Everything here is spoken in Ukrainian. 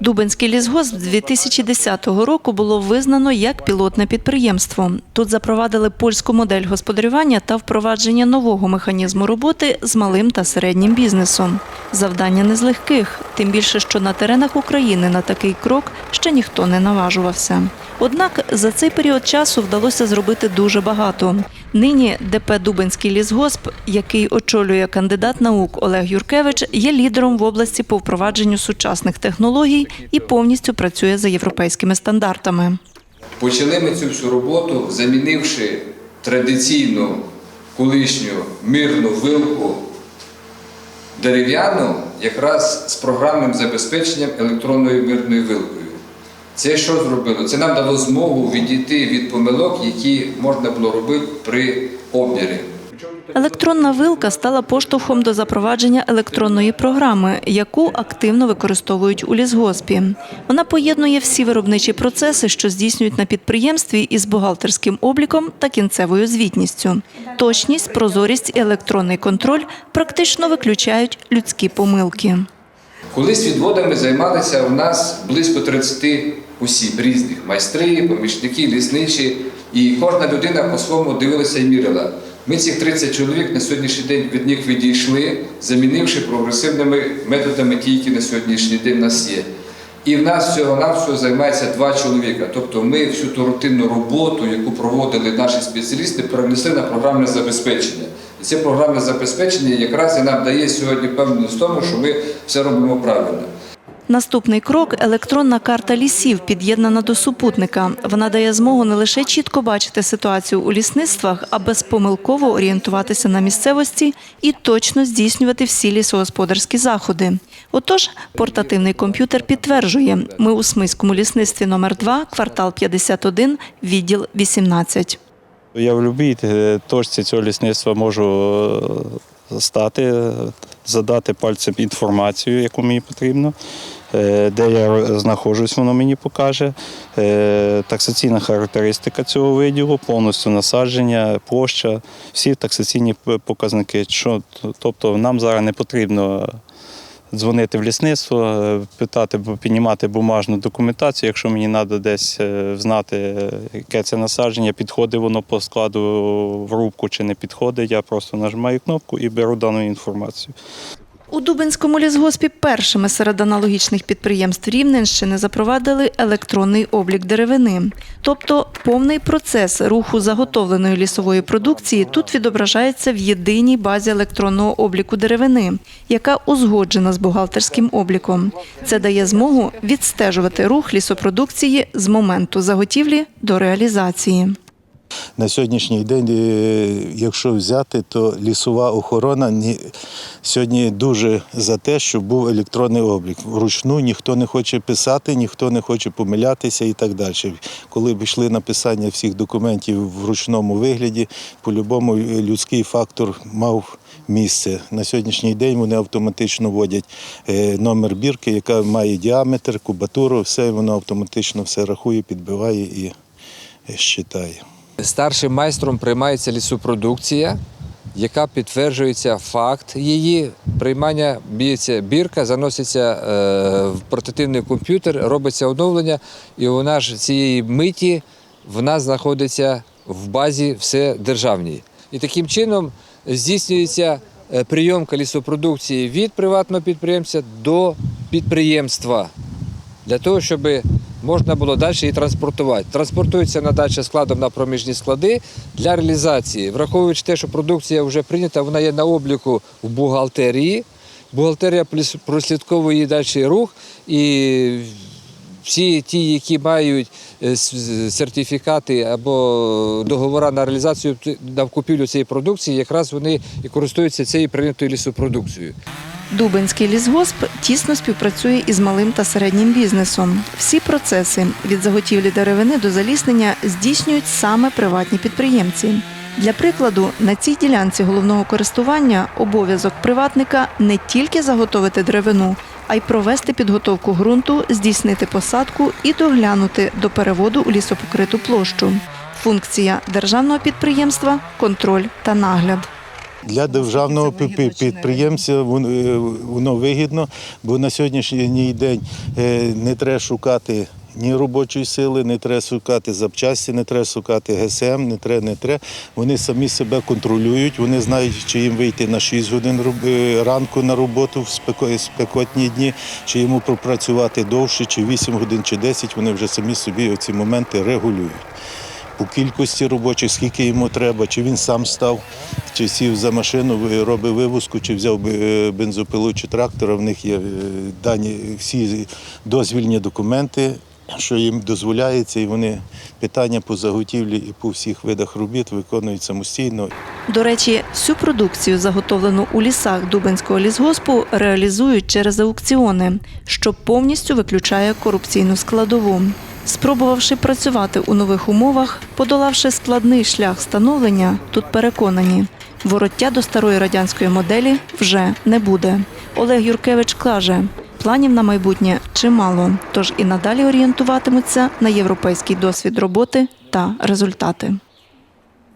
Дубенський лісгосп з 2010 року було визнано як пілотне підприємство. Тут запровадили польську модель господарювання та впровадження нового механізму роботи з малим та середнім бізнесом. Завдання не з легких, тим більше, що на теренах України на такий крок ще ніхто не наважувався. Однак за цей період часу вдалося зробити дуже багато. Нині ДП Дубенський лісгосп, який очолює кандидат наук Олег Юркевич, є лідером в області по впровадженню сучасних технологій і повністю працює за європейськими стандартами. Почали ми цю всю роботу, замінивши традиційну колишню мирну вилку дерев'яну якраз з програмним забезпеченням електронною мирною вилкою. Це що зробило? Це нам дало змогу відійти від помилок, які можна було робити при обмірі. Електронна вилка стала поштовхом до запровадження електронної програми, яку активно використовують у лісгоспі. Вона поєднує всі виробничі процеси, що здійснюють на підприємстві із бухгалтерським обліком та кінцевою звітністю. Точність, прозорість і електронний контроль практично виключають людські помилки. Колись відводами займалися у нас близько 30 осіб різних майстри, помічники, лісничі, і кожна людина по-своєму дивилася і мірила. Ми цих 30 чоловік на сьогоднішній день від них відійшли, замінивши прогресивними методами, ті, які на сьогоднішній день нас є. І в нас всього-навсього займається два чоловіка. Тобто ми всю ту рутинну роботу, яку проводили наші спеціалісти, перенесли на програмне забезпечення. І це програмне забезпечення якраз і нам дає сьогодні певність в тому, що ми все робимо правильно. Наступний крок електронна карта лісів, під'єднана до супутника. Вона дає змогу не лише чітко бачити ситуацію у лісництвах, а безпомилково орієнтуватися на місцевості і точно здійснювати всі лісогосподарські заходи. Отож, портативний комп'ютер підтверджує, ми у Смиському лісництві номер 2 квартал 51, відділ 18. Я в будь-якій точці цього лісництва можу е, стати, е, задати пальцем інформацію, яку мені потрібно, е, де я знаходжусь, воно мені покаже. Е, Таксаційна характеристика цього виділу, повністю насадження, площа, всі таксаційні показники. Тобто нам зараз не потрібно дзвонити в лісництво, е, питати, піднімати бумажну документацію, якщо мені треба десь е, знати, яке це насадження, підходить воно по складу в рубку чи не підходить. Я просто нажимаю кнопку і беру дану інформацію. У Дубинському лісгоспі першими серед аналогічних підприємств Рівненщини запровадили електронний облік деревини. Тобто повний процес руху заготовленої лісової продукції тут відображається в єдиній базі електронного обліку деревини, яка узгоджена з бухгалтерським обліком. Це дає змогу відстежувати рух лісопродукції з моменту заготівлі до реалізації. На сьогоднішній день, е, якщо взяти, то лісова охорона сьогодні дуже за те, щоб був електронний облік. Вручну ніхто не хоче писати, ніхто не хоче помилятися і так далі. Коли б йшли написання всіх документів в ручному вигляді, по-любому е, людський фактор мав місце. На сьогоднішній день вони автоматично вводять е, номер бірки, яка має діаметр, кубатуру, все воно автоматично все рахує, підбиває і щитає. Старшим майстром приймається лісопродукція, яка підтверджується факт її приймання, б'ється бірка, заноситься е, в портативний комп'ютер, робиться оновлення, і вона ж цієї миті в нас знаходиться в базі все державній. І таким чином здійснюється е, прийомка лісопродукції від приватного підприємця до підприємства для того, щоб можна було далі її транспортувати. Транспортується надача складом на проміжні склади для реалізації, враховуючи те, що продукція вже прийнята, вона є на обліку в бухгалтерії. Бухгалтерія прослідковує далі рух і всі ті, які мають е, сертифікати або договори на реалізацію на купівлю цієї продукції, якраз вони і користуються цією прийнятою лісопродукцією. Дубинський лісгосп тісно співпрацює із малим та середнім бізнесом. Всі процеси від заготівлі деревини до заліснення здійснюють саме приватні підприємці. Для прикладу, на цій ділянці головного користування обов'язок приватника не тільки заготовити деревину, а й провести підготовку ґрунту, здійснити посадку і доглянути до переводу у лісопокриту площу. Функція державного підприємства контроль та нагляд. Для державного підприємця е, воно вигідно, бо на сьогоднішній день е, не треба шукати ні робочої сили, не треба шукати запчасті, не треба шукати ГСМ, не треба, не треба. Вони самі себе контролюють, вони знають, чи їм вийти на 6 годин е, ранку на роботу в спекотні дні, чи йому пропрацювати довше, чи 8 годин, чи 10, вони вже самі собі оці моменти регулюють по кількості робочих, скільки йому треба, чи він сам став, чи сів за машину, робив вивозку, чи взяв е, бензопилу чи трактора. В них є е, дані всі дозвільні документи, що їм дозволяється, і вони питання по заготівлі і по всіх видах робіт виконують самостійно. До речі, всю продукцію, заготовлену у лісах Дубенського лісгоспу, реалізують через аукціони, що повністю виключає корупційну складову. Спробувавши працювати у нових умовах, подолавши складний шлях становлення, тут переконані, вороття до старої радянської моделі вже не буде. Олег Юркевич каже, планів на майбутнє чимало, тож і надалі орієнтуватимуться на європейський досвід роботи та результати.